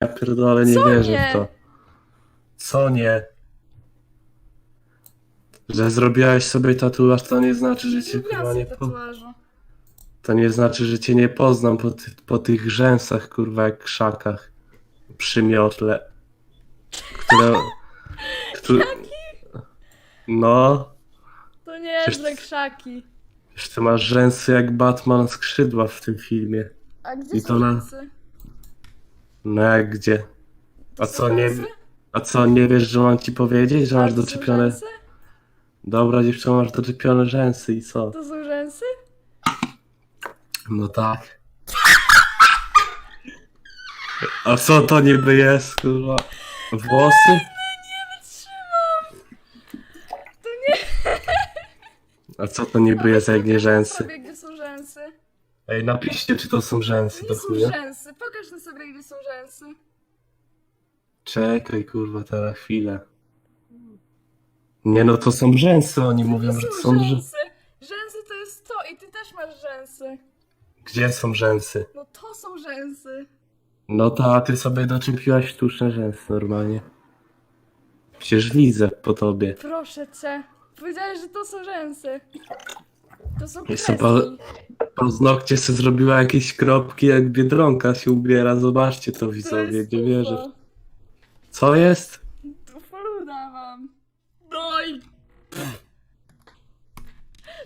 Ja pierdolę, nie Co wierzę nie? w to. Co nie? Że zrobiłaś sobie tatuaż, to nie znaczy, że cię kurwa nie po... tatuażu. To nie znaczy, że cię nie poznam po, ty, po tych rzęsach, kurwa, jak krzakach. Przy miotle. Które... które... No, To nie Przecież- jest krzaki. Wiesz, ty masz rzęsy jak Batman skrzydła w tym filmie. A gdzie I są to na- rzęsy? No jak gdzie? A są co, nie, a co, nie wiesz, że mam ci powiedzieć, że masz to są doczepione... rzęsy? Dobra, dziewczyno, masz doczepione rzęsy i co? To są rzęsy? No tak. A co to niby jest, kurwa? Włosy? To nie A co to niby jest, jak nie rzęsy? są rzęsy. Ej, napiszcie, czy to są rzęsy, Nie to są chuja. rzęsy. Pokaż na sobie, gdzie są rzęsy. Czekaj, kurwa, teraz chwilę. Nie no, to są rzęsy, oni mówią, że to są rzęsy. rzęsy. Rzęsy to jest to i ty też masz rzęsy. Gdzie są rzęsy? No to są rzęsy. No to, a ty sobie doczepiłaś sztuczne rzęsy normalnie. Przecież widzę po tobie. Proszę cię. Powiedziałeś, że to są rzęsy. To są Jestem kreski. Paznokcie zrobiła jakieś kropki, jak Biedronka się ubiera. Zobaczcie to, widzowie, nie wierzę. Co jest? To faluda mam. No i...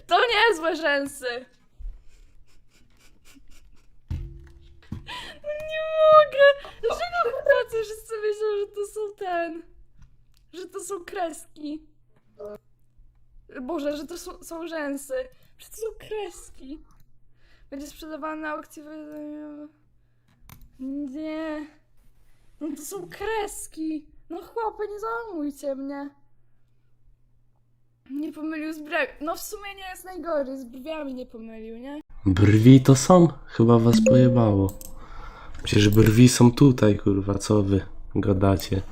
To niezłe rzęsy. No nie mogę. Dlaczego chłopacy wszyscy myślą, że to są ten... Że to są kreski. Boże, że to są, są rzęsy. Że to są kreski. Będzie sprzedawany na aukcji... wy- Nie. No to są kreski. No chłopie, nie załamujcie mnie. Nie pomylił z brwi. No w sumie nie jest najgorzej, z brwiami nie pomylił, nie? Brwi to są? Chyba was pojebało. Przecież brwi są tutaj, kurwa, co wy gadacie?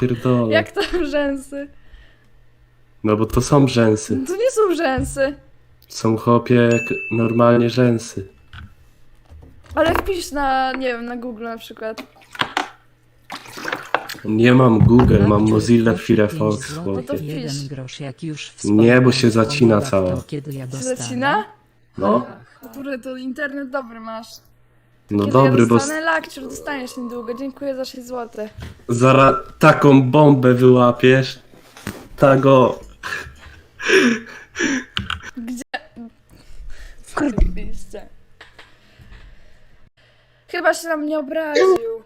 Pierdolę. Jak tam rzęsy? No bo to są rzęsy. To nie są rzęsy. Są chłopie jak normalnie rzęsy. Ale wpisz na, nie wiem, na Google na przykład. Nie mam Google, mam Mozilla Firefox, No to wpisz. grosz, jak już Nie, bo się zacina cała. Kiedy ja Się dostanę? zacina? No, Kurde, to internet dobry masz. no Kiedy dobry, ja bo dostanę lakciur, dostaniesz niedługo. Dziękuję za 6 zł. zaraz taką bombę wyłapiesz. Tago. Kurwiście. Chyba się na mnie obraził.